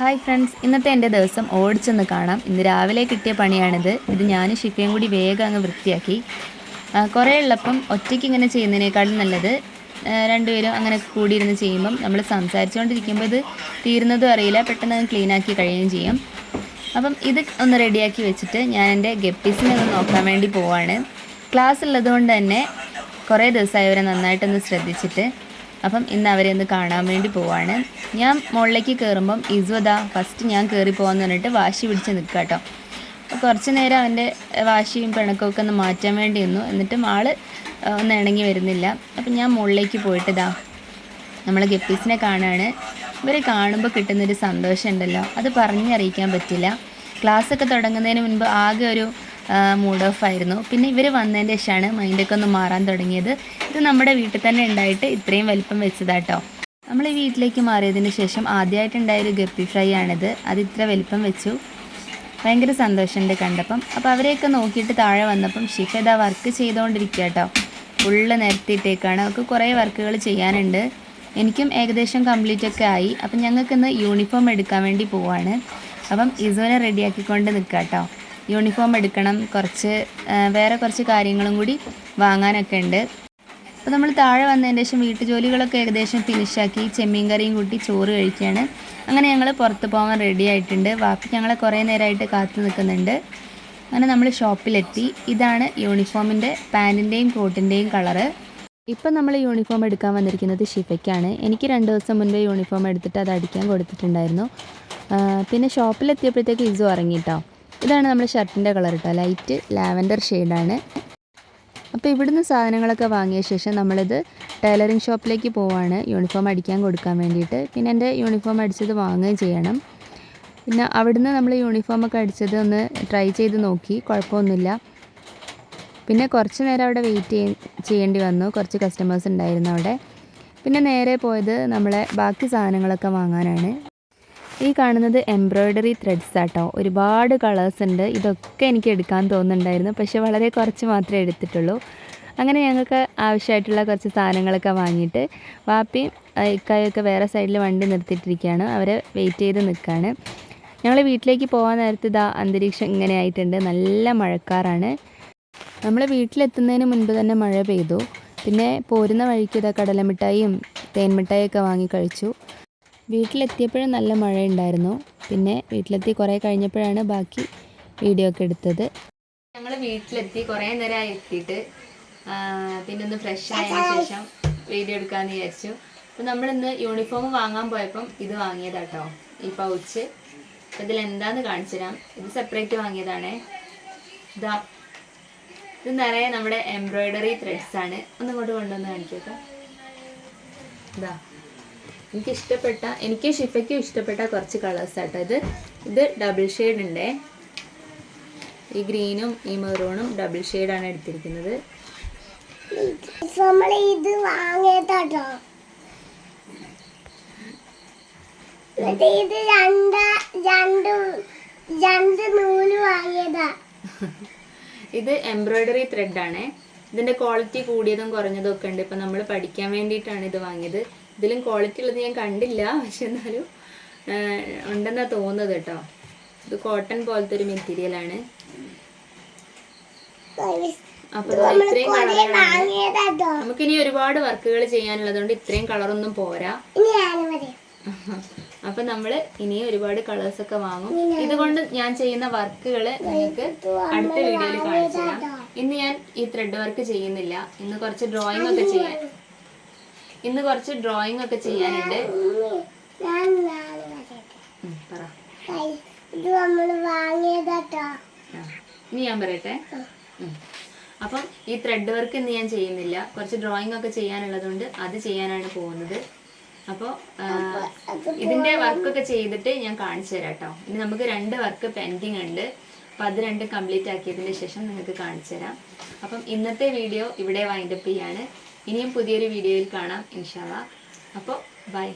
Hi friends ഇന്നത്തെ എന്റെ ദിവസം ഓടിച്ചെന്ന് കാണാം. ഇന്ന് രാവിലെ കിട്ടിയ പണിയാണിത്. ഇത് ഞാൻ ഷിഫയും കൂടി വേഗം അങ്ങ് വൃത്തിയാക്കി. കുറേ ഉള്ളപ്പം ഒറ്റയ്ക്ക് ഇങ്ങനെ ചെയ്യുന്നതിനേക്കാളും നല്ലത് രണ്ടുപേരും അങ്ങനെ കൂടിയിരുന്ന് ചെയ്യുമ്പം നമ്മൾ സംസാരിച്ചുകൊണ്ടിരിക്കുമ്പോൾ ഇത് തീരുന്നതും അറിയില്ല. പെട്ടെന്ന് ആക്കി കഴിയുകയും ചെയ്യും. അപ്പം ഇത് ഒന്ന് റെഡിയാക്കി വെച്ചിട്ട് ഞാൻ എന്റെ ഗപ്പീസിനെ ഒന്ന് നോക്കാൻ വേണ്ടി പോവാണ്. ക്ലാസ് ഉള്ളതുകൊണ്ട് തന്നെ കുറേ ദിവസമായി അവരെ നന്നായിട്ടൊന്ന് ശ്രദ്ധിച്ചിട്ട് അപ്പം ഇന്ന് അവരെ ഒന്ന് കാണാൻ വേണ്ടി പോവാണ്. ഞാൻ മുകളിലേക്ക് കയറുമ്പം ഇസുവതാ ഫസ്റ്റ് ഞാൻ കയറി പോകാമെന്ന് പറഞ്ഞിട്ട് വാശി പിടിച്ച് നിൽക്കുക കേട്ടോ കുറച്ച് നേരം അവന്റെ വാശിയും പിണക്കമൊക്കെ ഒന്ന് മാറ്റാൻ വേണ്ടി നിന്നു. എന്നിട്ടും ആൾ ഒന്ന് ഇണങ്ങി വരുന്നില്ല. അപ്പം ഞാൻ മുകളിലേക്ക് പോയിട്ട് നമ്മൾ ഗപ്പീസിനെ കാണാണ്. ഇവരെ കാണുമ്പോൾ കിട്ടുന്നൊരു സന്തോഷം ഉണ്ടല്ലോ അത് പറഞ്ഞറിയിക്കാൻ പറ്റില്ല. ക്ലാസ്സൊക്കെ തുടങ്ങുന്നതിന് മുൻപ് ആകെ ഒരു മൂഡ് ഓഫ് ആയിരുന്നു. പിന്നെ ഇവർ വന്നതിന്റെ ശേഷമാണ് മൈൻഡൊക്കെ ഒന്ന് മാറാൻ തുടങ്ങിയത്. ഇത് നമ്മുടെ വീട്ടിൽ തന്നെ ഉണ്ടായിട്ട് ഇത്രയും വലിപ്പം വെച്ചതാട്ടോ. നമ്മൾ ഈ വീട്ടിലേക്ക് മാറിയതിന് ശേഷം ആദ്യമായിട്ടുണ്ടായൊരു ഗപ്പി ഫ്രൈ ആണിത്. അത് ഇത്ര വലിപ്പം വെച്ചു. ഭയങ്കര സന്തോഷമുണ്ട് കണ്ടപ്പം. അപ്പോൾ അവരെയൊക്കെ നോക്കിയിട്ട് താഴെ വന്നപ്പം ഷിഫ ഇതാ വർക്ക് ചെയ്തുകൊണ്ടിരിക്കുക കേട്ടോ. ഫുള്ള് നിരത്തിയിട്ടേക്കാണ് അവർക്ക് കുറേ വർക്കുകൾ ചെയ്യാനുണ്ട്. എനിക്കും ഏകദേശം കംപ്ലീറ്റ് ഒക്കെ ആയി. അപ്പം ഞങ്ങൾക്കിന്ന് യൂണിഫോം എടുക്കാൻ വേണ്ടി പോവാണ്. അപ്പം ഇസോനെ റെഡിയാക്കിക്കൊണ്ട് നിൽക്കാം കേട്ടോ യൂണിഫോം എടുക്കണം കുറച്ച് വേറെ കുറച്ച് കാര്യങ്ങളും കൂടി വാങ്ങാനൊക്കെ ഉണ്ട്. അപ്പോൾ നമ്മൾ താഴെ വന്നതിന് ശേഷം വീട്ടുജോലികളൊക്കെ ഏകദേശം ഫിനിഷാക്കി ചെമ്മീൻ കറിയും കൂട്ടി ചോറ് കഴിക്കുകയാണ് അങ്ങനെ ഞങ്ങൾ പുറത്ത് പോകാൻ റെഡി ആയിട്ടുണ്ട്. വാപ്പി ഞങ്ങളെ കുറേ നേരമായിട്ട് കാത്തു നിൽക്കുന്നുണ്ട്. അങ്ങനെ നമ്മൾ ഷോപ്പിലെത്തി ഇതാണ് യൂണിഫോമിന്റെ പാന്റിന്റെയും കോട്ടിന്റെയും കളറ് ഇപ്പം നമ്മൾ യൂണിഫോം എടുക്കാൻ വന്നിരിക്കുന്നത് ഷിഫയ്ക്കാണ് എനിക്ക് രണ്ട് ദിവസം മുൻപേ യൂണിഫോം എടുത്തിട്ട് അത് അടിക്കാൻ കൊടുത്തിട്ടുണ്ടായിരുന്നു. പിന്നെ ഷോപ്പിലെത്തിയപ്പോഴത്തേക്ക് ഇസു ഇറങ്ങിട്ടോ ഇതാണ് നമ്മുടെ ഷർട്ടിന്റെ കളർ കേട്ടോ ലൈറ്റ് ലാവൻഡർ ഷെയ്ഡാണ് അപ്പോൾ ഇവിടുന്ന് സാധനങ്ങളൊക്കെ വാങ്ങിയ ശേഷം നമ്മളിത് ടൈലറിങ് ഷോപ്പിലേക്ക് പോവാണ്. യൂണിഫോം അടിക്കാൻ കൊടുക്കാൻ വേണ്ടിയിട്ട്. പിന്നെ എന്റെ യൂണിഫോം അടിച്ചത് വാങ്ങുകയും ചെയ്യണം. പിന്നെ അവിടുന്ന് നമ്മൾ യൂണിഫോമൊക്കെ അടിച്ചത് ഒന്ന് ട്രൈ ചെയ്ത് നോക്കി. കുഴപ്പമൊന്നുമില്ല. പിന്നെ കുറച്ച് നേരം അവിടെ വെയിറ്റ് ചെയ്യ ചെയ്യേണ്ടി വന്നു. കുറച്ച് കസ്റ്റമേഴ്സ് ഉണ്ടായിരുന്നു അവിടെ. പിന്നെ നേരെ പോയത് നമ്മളെ ബാക്കി സാധനങ്ങളൊക്കെ വാങ്ങാനാണ്. ഈ കാണുന്നത് എംബ്രോയ്ഡറി ത്രെഡ്സ് ആട്ടോ. ഒരുപാട് കളേഴ്സ് ഉണ്ട്. ഇതൊക്കെ എനിക്ക് എടുക്കാൻ തോന്നുന്നുണ്ടായിരുന്നു. പക്ഷെ വളരെ കുറച്ച് മാത്രമേ എടുത്തിട്ടുള്ളൂ. അങ്ങനെ ഞങ്ങൾക്ക് ആവശ്യമായിട്ടുള്ള കുറച്ച് സാധനങ്ങളൊക്കെ വാങ്ങിയിട്ട് വാപ്പി ഇക്കായൊക്കെ വേറെ സൈഡിൽ വണ്ടി നിർത്തിയിട്ടിരിക്കുകയാണ്. അവരെ വെയിറ്റ് ചെയ്ത് നിൽക്കുകയാണ്. ഞങ്ങൾ വീട്ടിലേക്ക് പോകാൻ നേരത്ത് ഇതാ അന്തരീക്ഷം ഇങ്ങനെ ആയിട്ടുണ്ട്. നല്ല മഴക്കാറാണ്. നമ്മൾ വീട്ടിലെത്തുന്നതിന് മുൻപ് തന്നെ മഴ പെയ്തു. പിന്നെ പോരുന്ന വഴിക്ക് ഇതാ കടലമിഠായിയും തേൻമിഠായിയൊക്കെ വാങ്ങി കഴിച്ചു. വീട്ടിലെത്തിയപ്പോഴും നല്ല മഴയുണ്ടായിരുന്നു. പിന്നെ വീട്ടിലെത്തി കുറേ കഴിഞ്ഞപ്പോഴാണ് ബാക്കി വീഡിയോ ഒക്കെ എടുത്തത്. ഞങ്ങൾ വീട്ടിലെത്തി കുറേ നേരമായി എത്തിയിട്ട് പിന്നെ ഒന്ന് ഫ്രഷ് ആയതിനു ശേഷം വീഡിയോ എടുക്കാമെന്ന് വിചാരിച്ചു. അപ്പം നമ്മളിന്ന് യൂണിഫോം വാങ്ങാൻ പോയപ്പം ഇത് വാങ്ങിയതാട്ടോ. ഈ പൗച്ച് ഇതിൽ എന്താന്ന് കാണിച്ചു തരാം ഇത് സെപ്പറേറ്റ് വാങ്ങിയതാണേ. ഇതാ. ഇത് നിറയെ നമ്മുടെ എംബ്രോയിഡറി ത്രെഡ്സ് ആണ്. ഒന്നും ഇങ്ങോട്ട് കൊണ്ടുവന്ന് കാണിക്കാം ഇതാ. എനിക്ക് ഇഷ്ടപ്പെട്ട എനിക്ക് ഷിഫയ്ക്കും ഇഷ്ടപ്പെട്ട കുറച്ച് കളേഴ്സ് ആട്ടോ ഇത്. ഇത് ഡബിൾ ഷെയ്ഡ് ഉണ്ട് ഈ ഗ്രീനും ഈ മെറൂണും ഡബിൾ ഷെയ്ഡാണ് എടുത്തിരിക്കുന്നത്. നമ്മൾ ഇത് വാങ്ങിയതാട്ടോ. ഇത് രണ്ട് രണ്ട് രണ്ട് നൂൽ വാങ്ങിയതാ. ഇത് എംബ്രോയിഡറി ത്രെഡ് ആണ്. ഇതിന്റെ ക്വാളിറ്റി കൂടിയതും കുറഞ്ഞതും ഒക്കെ ഉണ്ട്. ഇപ്പൊ നമ്മൾ പഠിക്കാൻ വേണ്ടിയിട്ടാണ് ഇത് വാങ്ങിയത്. ഇതിലും ക്വാളിറ്റി ഉള്ളത് ഞാൻ കണ്ടില്ല. പക്ഷെ എന്നാലും ഉണ്ടെന്നാണ് ഉണ്ടെന്നാ തോന്നുന്നത് കേട്ടോ. ഇത് കോട്ടൺ പോലത്തെ ഒരു മെറ്റീരിയൽ ആണ്. അപ്പൊ ഇത്രയും നമുക്കിനി ഒരുപാട് വർക്കുകൾ ചെയ്യാനുള്ളതുകൊണ്ട് ഇത്രയും കളറൊന്നും പോരാ. ഇനി അപ്പൊ നമ്മൾ ഇനിയും ഒരുപാട് കളേഴ്സ് ഒക്കെ വാങ്ങും. ഇതുകൊണ്ട് ഞാൻ ചെയ്യുന്ന വർക്കുകൾ നിങ്ങൾക്ക് അടുത്ത വീഡിയോയിൽ കാണിച്ചു തരാം ഇന്ന് ഞാൻ ഈ ത്രെഡ് വർക്ക് ചെയ്യുന്നില്ല. ഇന്ന് കുറച്ച് ഡ്രോയിങ് ഒക്കെ ചെയ്യാൻ ഇന്ന് കുറച്ച് ഡ്രോയിങ് ഒക്കെ ചെയ്യാനുണ്ട്. ഇനി ഞാൻ പറയട്ടെ. അപ്പം ഈ ത്രെഡ് വർക്ക് ഇന്ന് ഞാൻ ചെയ്യുന്നില്ല. കുറച്ച് ഡ്രോയിങ് ഒക്കെ ചെയ്യാനുള്ളതുകൊണ്ട് അത് ചെയ്യാനാണ് പോകുന്നത്. അപ്പോൾ ഇതിന്റെ വർക്കൊക്കെ ചെയ്തിട്ട് ഞാൻ കാണിച്ചു തരാം കേട്ടോ ഇനി നമുക്ക് രണ്ട് വർക്ക് പെൻഡിങ് ഉണ്ട്. അപ്പം അത് രണ്ട് കംപ്ലീറ്റ് ആക്കിയതിന് ശേഷം നിങ്ങൾക്ക് കാണിച്ചു തരാം. അപ്പം ഇന്നത്തെ വീഡിയോ ഇവിടെ വൈൻഡപ്പ് ചെയ്യാണ്. ഇനിയും പുതിയൊരു വീഡിയോയിൽ കാണാം ഇൻഷാല്ല അപ്പോൾ ബൈ